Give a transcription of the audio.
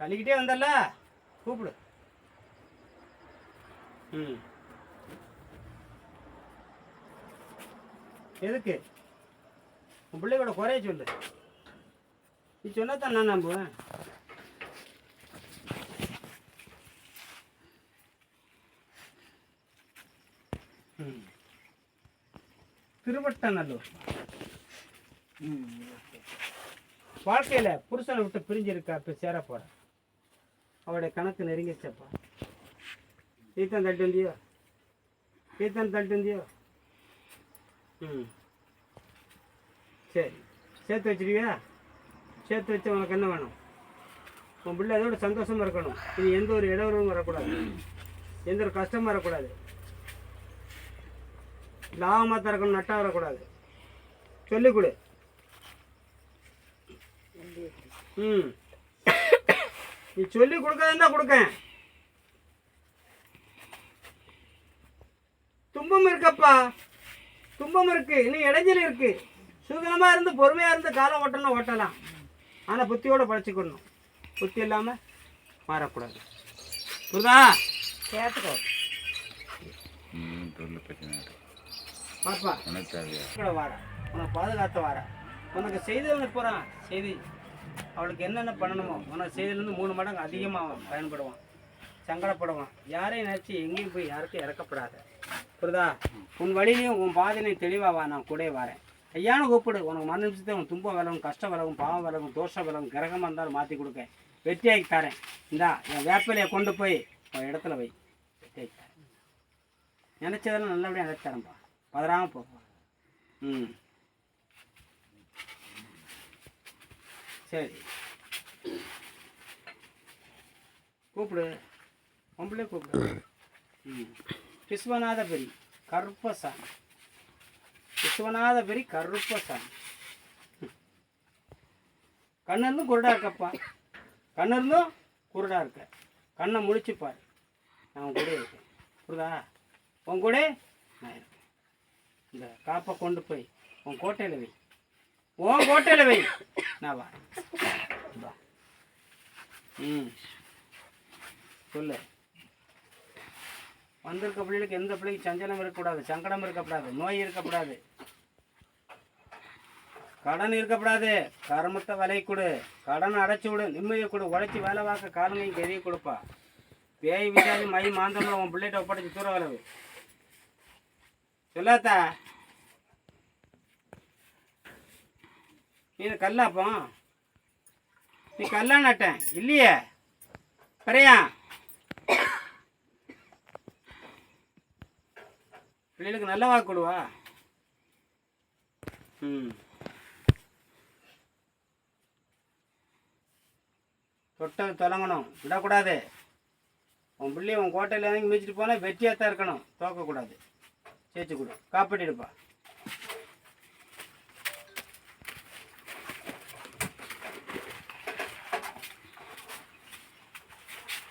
தள்ளிக்கிட்டே வந்தல்ல? கூப்பிடு. ம். எதுக்கு? உன் பிள்ளையோட குறைய சொல்லு. நீ சொன்னதான் நான் நம்புவேன். ம். திருவட்டநல்லூர். வாழ்க்கையில் புருஷனை விட்டு பிரிஞ்சிருக்கா இப்போ சேர போகிறேன் அவருடைய கணக்கு நெருங்கிச்சப்பா சீத்தம் தட்டுந்தியோ வந்தியோ தட்டுந்தியோ வந்தியோ ம். சரி. சேர்த்து வச்சிருவியா சேர்த்து வச்சு உனக்கு என்ன வேணும்? உன் பிள்ளை அதோட சந்தோஷமாக இருக்கணும். இது எந்த ஒரு இடவரும் வரக்கூடாது. எந்த ஒரு கஷ்டமும் வரக்கூடாது. லாபமாக திறக்கணும் நட்டாக வரக்கூடாது. சொல்லிக் கொடு. ம். நீ சொல்லி கொடுக்காதான் கொடுக்கேன் துன்பம் இருக்கப்பா. துன்பம் இருக்கு. இன்னும் இடைஞ்சல் இருக்கு. சுதனமா இருந்து பொறுமையா இருந்து காலம் ஓட்டணும் ஓட்டலாம். ஆனா புத்தியோட பழச்சிக்கணும். புத்தி இல்லாம மாறக்கூடாது. புரியுதா? கேட்டுக்கோ. பாப்பா. உனக்கு பாதுகாத்து வார. உனக்கு செய்தவனுக்கு போகிறான் செய்தி. அவளுக்கு என்னென்ன பண்ணணுமோ உனக்கு செய்திலேருந்து மூணு மடங்கு அதிகமாக பயன்படுவான். சங்கடப்படுவான். யாரையும் நினச்சி எங்கேயும் போய் யாருக்கும் இறக்கப்படாத. புரியுதா? உன் வழியிலையும் உன் பாதையிலையும் தெளிவாக வா நான் கூட வரேன். ஐயானு கூப்பிடு. உனக்கு மன நிமிஷத்தை உன் துன்பம் விலகும் கஷ்டம் விலகும் பாவம் விலகும் தோஷம் விலகும் கிரகமாக இருந்தாலும் மாற்றி கொடுக்க. வெற்றியாக்கி தரேன். இந்தா என் வேப்பிலையை கொண்டு போய் உன் இடத்துல வை. வெற்றியாக்கி தரேன். நினச்சதெல்லாம் நல்லபடியாக நினைச்சு தரேன்ப்பா பதறாமல் போ. ம். சரி. கூப்பிடு. பொம்பளை கூப்பிடு. ம். விஸ்வநாதபுரி கருப்பசாமி. விஸ்வநாதபுரி கருப்பசாமி. கண்ணு இருந்தும் குருடா இருக்கப்பா. கண்ணு இருந்தும் குருடா இருக்க. கண்ணை முழிச்சு பாரு. நான் உன் கூட இருக்கேன். புரிதா உன் கூட நான் இருக்கேன். இந்த காப்பை கொண்டு போய் உன் கோட்டையில் வை. உன் கோட்டையில் வை. நான் வா. ம். சொல்லு. வந்திருக்க பிள்ளைகளுக்கு எந்த பிள்ளைக்கு சஞ்சலம் இருக்கக்கூடாது சங்கடம் இருக்கக்கூடாது நோய் இருக்கக்கூடாது. கடன் இருக்கக்கூடாது. கர்மத்தை விலை கொடு. கடன் அடைச்சி விடு. நிம்மதியை கொடு. உழைச்சி வேலை பார்க்க காலமையும் கெதியை கொடுப்பா. பேய் விசாரி மை மாந்தம்ல உன் பிள்ளைகிட்ட ஒப்படைச்சி தூர வரவு. சொல்லாத்தா? நீ கல்லாப்பா நீ கல்லா நட்டேன் இல்லையே? பரையா பிள்ளைகளுக்கு நல்ல வாக்கு கொடுவா? ம். தொட்டது தொடங்கணும். விடக்கூடாது. உன் பிள்ளைய உன் கோட்டையில் இறங்கி மிதிச்சிட்டு போனால் வெற்றியாக தான் இருக்கணும். தோக்கக்கூடாது. சேர்த்து கொடு. காப்பாட்டிடுப்பா